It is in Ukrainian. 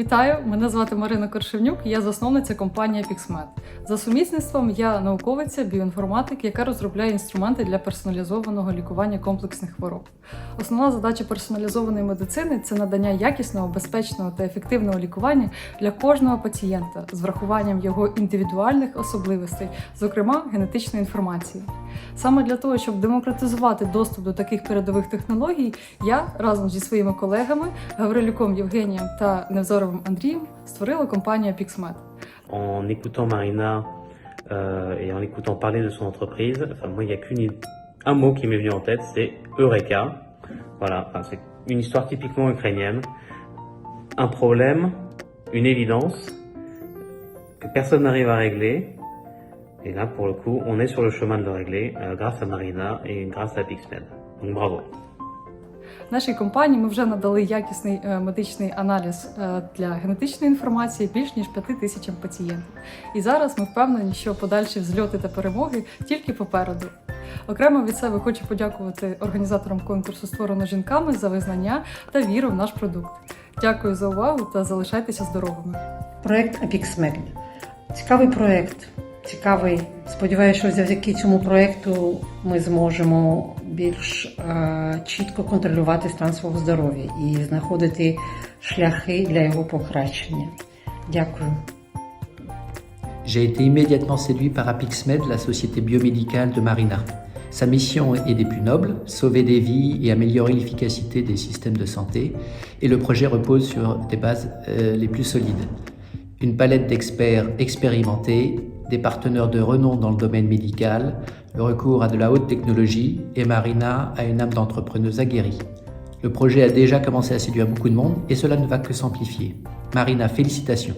Вітаю! Мене звати Марина Коршевнюк, я засновниця компанії Pixmed. За сумісництвом я науковиця, біоінформатик, яка розробляє інструменти для персоналізованого лікування комплексних хвороб. Основна задача персоналізованої медицини це надання якісного, безпечного та ефективного лікування для кожного пацієнта з врахуванням його індивідуальних особливостей, зокрема генетичної інформації. Саме для того, щоб демократизувати доступ до таких передових технологій, я разом зі своїми колегами Гаврилюком Євгенієм та Невзоровим Андрієм створила компанію Pixmed. en écoutant Marina euh, et en écoutant parler de son entreprise, enfin moi il n'y a qu'une un mot qui m'est venu en tête, c'est Eureka. Voilà, enfin, c'est une histoire typiquement ukrainienne. Un problème, une évidence que personne n'arrive à régler. Et là, pour le coup, on est sur le chemin de le régler euh, grâce à Marina et grâce à Pixmed. Donc bravo. Нашій компанії ми вже надали якісний е, медичний аналіз е, для генетичної інформації більш ніж 5 тисячам пацієнтів. І зараз ми впевнені, що подальші взльоти та перемоги тільки попереду. Окремо від себе хочу подякувати організаторам конкурсу створено жінками за визнання та віру в наш продукт. Дякую за увагу та залишайтеся здоровими. Проект ApixMed. Цікавий проект. Цікавий. Сподіваюся, що завдяки цьому проекту ми зможемо більш е, чітко контролювати стан свого здоров'я і знаходити шляхи для його покращення. Дякую. J'ai été immédiatement séduit par Apixmed, la société biomédicale de Marina. Sa mission est des plus nobles, sauver des vies et améliorer l'efficacité des systèmes de santé, et le projet repose sur des bases euh, les plus solides. Une palette d'experts expérimentés, des partenaires de renom dans le domaine médical, le recours à de la haute technologie, et Marina a une âme d'entrepreneuse aguerrie. Le projet a déjà commencé à séduire beaucoup de monde, et cela ne va que s'amplifier. Marina, félicitations.